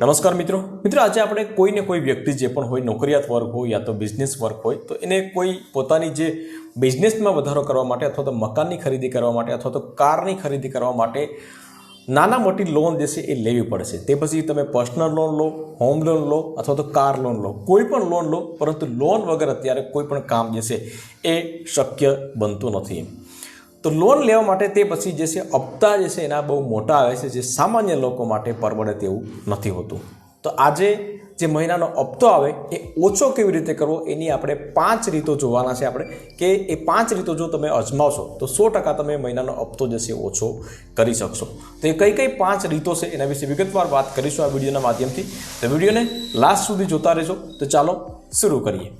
નમસ્કાર મિત્રો. મિત્રો, આજે આપણે કોઈને કોઈ વ્યક્તિ જે પણ હોય, નોકરિયાત વર્ગ હોય યા તો બિઝનેસ વર્ગ હોય, તો એને કોઈ પોતાની જે બિઝનેસમાં વધારો કરવા માટે અથવા તો મકાનની ખરીદી કરવા માટે અથવા તો કારની ખરીદી કરવા માટે નાના મોટી લોન જે છે એ લેવી પડશે. તે પછી તમે પર્સનલ લોન લો હોમ લોન લો અથવા તો કાર લોન લો. કોઈ પણ લોન લો, પરંતુ લોન વગર અત્યારે કોઈ પણ કામ જે એ શક્ય બનતું નથી. તો લોન લેવા માટે તે પછી જે છે હપ્તા જે છે એના બહુ મોટા આવે છે, જે સામાન્ય લોકો માટે પરવડે તેવું નથી હોતું. તો આજે જે મહિનાનો હપ્તો આવે, એ ઓછો કેવી રીતે કરવો એની આપણે પાંચ રીતો જોવાના છે આપણે, કે એ પાંચ રીતો જો તમે અજમાવશો, તો સો ટકા તમે મહિનાનો હપ્તો જે છે ઓછો કરી શકશો. તો એ કઈ કઈ પાંચ રીતો છે એના વિશે વિગતવાર વાત કરીશું આ વિડીયોના માધ્યમથી. તો વિડીયોને લાસ્ટ સુધી જોતા રહેજો. તો ચાલો શરૂ કરીએ.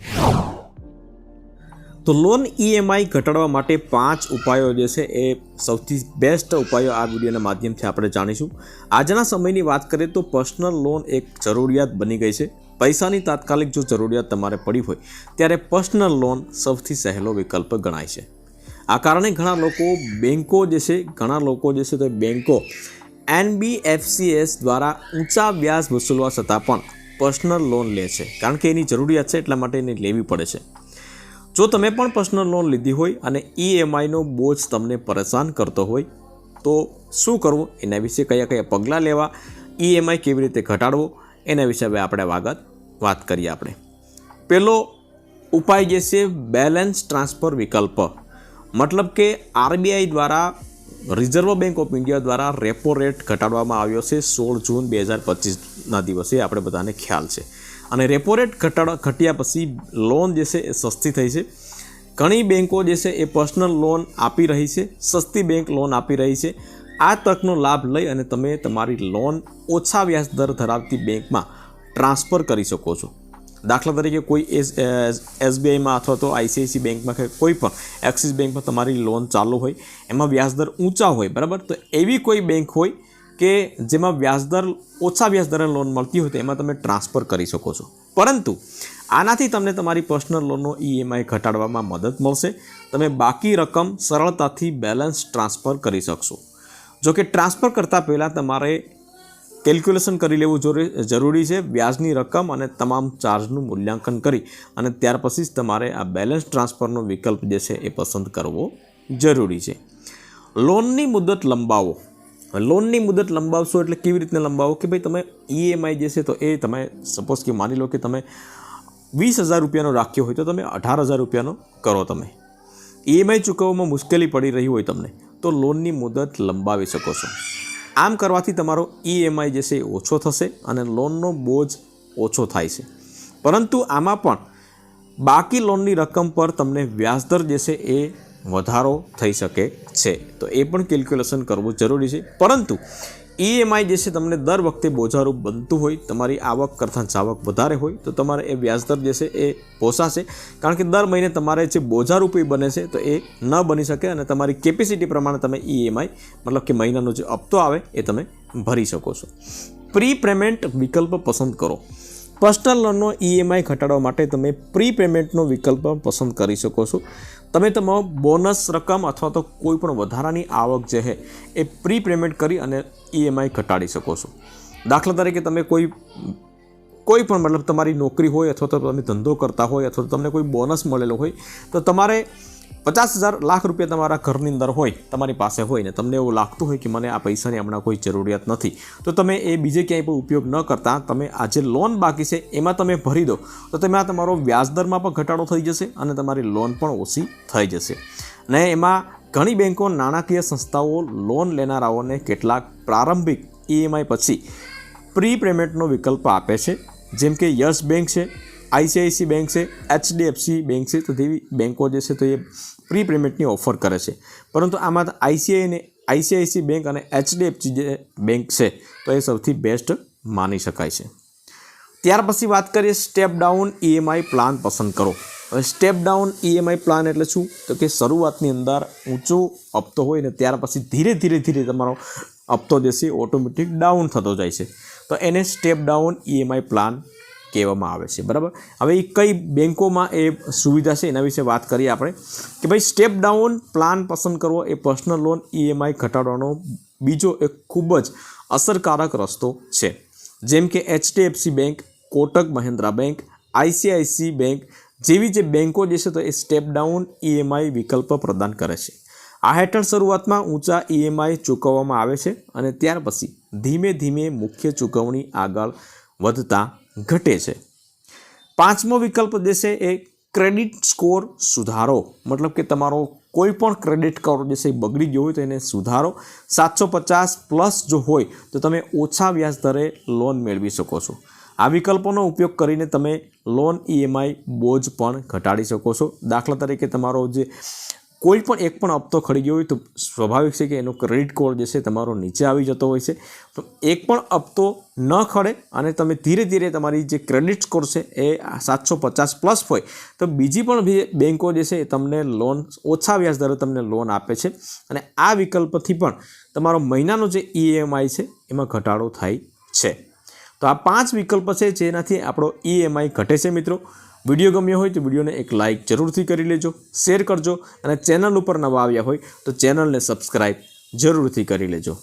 તો લોન ઈએમઆઈ ઘટાડવા માટે પાંચ ઉપાયો જે છે એ સૌથી બેસ્ટ ઉપાયો આ વિડીયોના માધ્યમથી આપણે જાણીશું. આજના સમયની વાત કરીએ તો પર્સનલ લોન એક જરૂરિયાત બની ગઈ છે. પૈસાની તાત્કાલિક જો જરૂરિયાત તમારે પડી હોય, ત્યારે પર્સનલ લોન સૌથી સહેલો વિકલ્પ ગણાય છે. આ કારણે ઘણા લોકો બેન્કો જે છે, ઘણા લોકો જે છે તે બેન્કો એનબીએફસીએસ દ્વારા ઊંચા વ્યાજ વસૂલવા છતાં પણ પર્સનલ લોન લે છે. કારણ કે એની જરૂરિયાત છે, એટલા માટે એને લેવી પડે છે. જો તમે પણ પર્સનલ લોન લીધી હોય અને ઈએમઆઈનો બોજ તમને પરેશાન કરતો હોય, તો શું કરવું? એના વિશે કયા કયા પગલાં લેવા? ઈએમઆઈ કેવી રીતે ઘટાડવો? એના વિશે હવે આપણે વાગત વાત કરીએ આપણે. પહેલો ઉપાય જે છે બેલેન્સ ટ્રાન્સફર વિકલ્પ. મતલબ કે આરબીઆઈ દ્વારા, રિઝર્વ બેંક ઓફ ઇન્ડિયા દ્વારા રેપો રેટ ઘટાડવામાં આવ્યો છે સોળ જૂન બે હજાર પચીસના દિવસે. આપણે બધાને ખ્યાલ છે. અને રેપો રેટ ઘટાડવા ઘટ્યા પછી લોન જે છે એ સસ્તી થઈ છે. ઘણી બેન્કો જે છે એ પર્સનલ લોન આપી રહી છે, સસ્તી બેંક લોન આપી રહી છે. આ તકનો લાભ લઈ અને તમે તમારી લોન ઓછા વ્યાજ દર ધરાવતી બેંકમાં ટ્રાન્સફર કરી શકો છો. દાખલા તરીકે કોઈ એસ એસબીઆઈમાં અથવા તો આઈસીઆઈસી બેંકમાં કે કોઈ પણ એક્સિસ બેંકમાં તમારી લોન ચાલુ હોય, એમાં વ્યાજદર ઊંચા હોય, બરાબર? તો એવી કોઈ બેંક હોય કે જેમાં વ્યાજદર, ઓછા વ્યાજદરે લોન મળતી હોય તો એમાં તમે ટ્રાન્સફર કરી શકો છો. પરંતુ આનાથી તમને તમારી પર્સનલ લોનનો ઈએમઆઈ ઘટાડવામાં મદદ મળશે. તમે બાકી રકમ સરળતાથી બેલેન્સ ટ્રાન્સફર કરી શકશો. જો કે ટ્રાન્સફર કરતાં પહેલાં તમારે કેલ્ક્યુલેશન કરી લેવું જરૂરી છે. વ્યાજની રકમ અને તમામ ચાર્જનું મૂલ્યાંકન કરી અને ત્યાર પછી જ તમારે આ બેલેન્સ ટ્રાન્સફરનો વિકલ્પ જે છે એ પસંદ કરવો જરૂરી છે. લોનની મુદત લંબાવો. લોનની મુદત લંબાવશો એટલે કેવી રીતના લંબાવો? કે ભાઈ તમે ઈએમઆઈ જે છે તો એ તમે સપોઝ કે માની લો કે તમે વીસ હજાર રૂપિયાનો રાખ્યો હોય તો તમે અઢાર હજાર રૂપિયાનો કરો તમે. ઈએમઆઈ ચૂકવવામાં મુશ્કેલી પડી રહી હોય તમને, તો લોનની મુદત લંબાવી શકો છો. આમ કરવાથી તમારો ઈએમઆઈ જે છે ઓછો થશે અને લોનનો બોજ ઓછો થાય છે. પરંતુ આમાં પણ બાકી લોનની રકમ પર તમને વ્યાજદર જે છે એ વધારો થઈ શકે છે. તો એ પણ કેલ્ક્યુલેશન કરવું જરૂરી છે. પરંતુ ઈએમઆઈ જે છે તમને દર વખતે બોજારૂપ બનતું હોય, તમારી આવક કરતાં જાવક વધારે હોય, તો તમારે એ વ્યાજદર જે છે એ પોસાશે. કારણ કે દર મહિને તમારે જે બોજારૂપી બને છે, તો એ ન બની શકે અને તમારી કેપેસિટી પ્રમાણે તમે ઈએમઆઈ મતલબ કે મહિનાનો જે હપ્તો આવે, એ તમે ભરી શકો છો. પ્રી પેમેન્ટ વિકલ્પ પસંદ કરો. પર્સનલ લોનનો ઈએમઆઈ ઘટાડવા માટે તમે પ્રી પેમેન્ટનો વિકલ્પ પસંદ કરી શકો છો. તમે તમારો બોનસ રકમ અથવા તો કોઈ પણ વધારાની આવક જે છે એ પ્રી પેમેન્ટ કરી અને ઈએમઆઈ ઘટાડી શકો છો. દાખલા તરીકે તમે કોઈ કોઈ પણ મતલબ તમારી નોકરી હોય અથવા તો તમે ધંધો કરતા હોય અથવા તો તમને કોઈ બોનસ મળેલો હોય, તો તમારે પચાસ હજાર લાખ રૂપિયા તમારા ઘરની અંદર હોય, તમારી પાસે હોય ને તમને એવું લાગતું હોય કે મને આ પૈસાની હમણાં કોઈ જરૂરિયાત નથી, તો તમે એ બીજે ક્યાંય પણ ઉપયોગ ન કરતા, તમે આ જે લોન બાકી છે એમાં તમે ભરી દો, તો તમે આ તમારો વ્યાજદરમાં પણ ઘટાડો થઈ જશે અને તમારી લોન પણ ઓછી થઈ જશે. ને એમાં ઘણી બેન્કો નાણાકીય સંસ્થાઓ લોન લેનારાઓને કેટલાક પ્રારંભિક ઈએમઆઈ પછી પ્રી પેમેન્ટનો વિકલ્પ આપે છે, જેમ કે યસ બેંક છે આઈસીઆઈસી બેંક છે, એચડીએફસી બેંક છે, તો તેવી બેંકો જે છે તો એ પ્રી પેમેન્ટની ઓફર કરે છે. પરંતુ આમાં આઈસીઆઈ અને આઈસીઆઈસી બેંક અને એચડીએફસી જે બેંક છે તો એ સૌથી બેસ્ટ માની શકાય છે. ત્યાર પછી વાત કરીએ સ્ટેપ ડાઉન ઈએમઆઈ પ્લાન પસંદ કરો. હવે સ્ટેપ ડાઉન ઈએમઆઈ પ્લાન એટલે શું? તો કે શરૂઆતની અંદર ઊંચો હપ્તો હોય ને ત્યાર પછી ધીરે ધીરે ધીરે તમારો હપ્તો જે ઓટોમેટિક ડાઉન થતો જાય છે. તો એને સ્ટેપ ડાઉન ઈએમઆઈ પ્લાન કહેવામાં આવે છે, બરાબર? હવે એ કઈ બેન્કોમાં એ સુવિધા છે એના વિશે વાત કરીએ આપણે કે ભાઈ સ્ટેપ ડાઉન પ્લાન પસંદ કરવો એ પર્સનલ લોન ઈએમઆઈ ઘટાડવાનો બીજો એક ખૂબ જ અસરકારક રસ્તો છે. જેમ કે HDFC bank Kotak Mahindra bank ICICI bank જેવી જે બેંકો જે છે તો એ સ્ટેપ ડાઉન ઈએમઆઈ વિકલ્પ પ્રદાન કરે છે. આ હેઠળ શરૂઆતમાં ઊંચા ઈએમઆઈ ચૂકવવામાં આવે છે અને ત્યાર પછી ધીમે ધીમે મુખ્ય ચૂકવણી આગળ વધતા ઘટે છે. પાંચમો વિકલ્પ દેશે એ ક્રેડિટ સ્કોર સુધારો. મતલબ કે તમારો કોઈ પણ ક્રેડિટ કાર્ડ જે છે એ બગડી ગયો હોય તો એને સુધારો. સાતસો પચાસ પ્લસ જો હોય તો તમે ઓછા વ્યાજ દરે લોન મેળવી શકો છો. આ વિકલ્પોનો ઉપયોગ કરીને તમે લોન ઈએમઆઈ બોજ પણ ઘટાડી શકો છો. દાખલા તરીકે તમારો જે કોઈ પણ એક પણ હપ્તો ખડી હોય તો સ્વાભાવિક છે કે એનો ક્રેડિટ સ્કોર જે છે તમારો નીચે આવી જતો હોય છે. તો એક પણ હપ્તો ન ખડે અને તમે ધીરે ધીરે તમારી જે ક્રેડિટ સ્કોર છે એ સાતસો પચાસ પ્લસ હોય તો બીજી પણ બેન્કો જે છે એ તમને લોન, ઓછા વ્યાજ દરે તમને લોન આપે છે. અને આ વિકલ્પથી પણ તમારો મહિનાનો જે ઈએમઆઈ છે એમાં ઘટાડો થાય છે. તો આ પાંચ વિકલ્પ છે જેનાથી આપણો ઈએમઆઈ ઘટે છે મિત્રો. વીડિયો ગમ્યો હોય તો વિડીયોને એક લાઇક જરૂરથી કરી લેજો શેર કરજો અને ચેનલ ઉપર નવા આવ્યા હોય તો ચેનલને સબસ્ક્રાઈબ જરૂરથી કરી લેજો.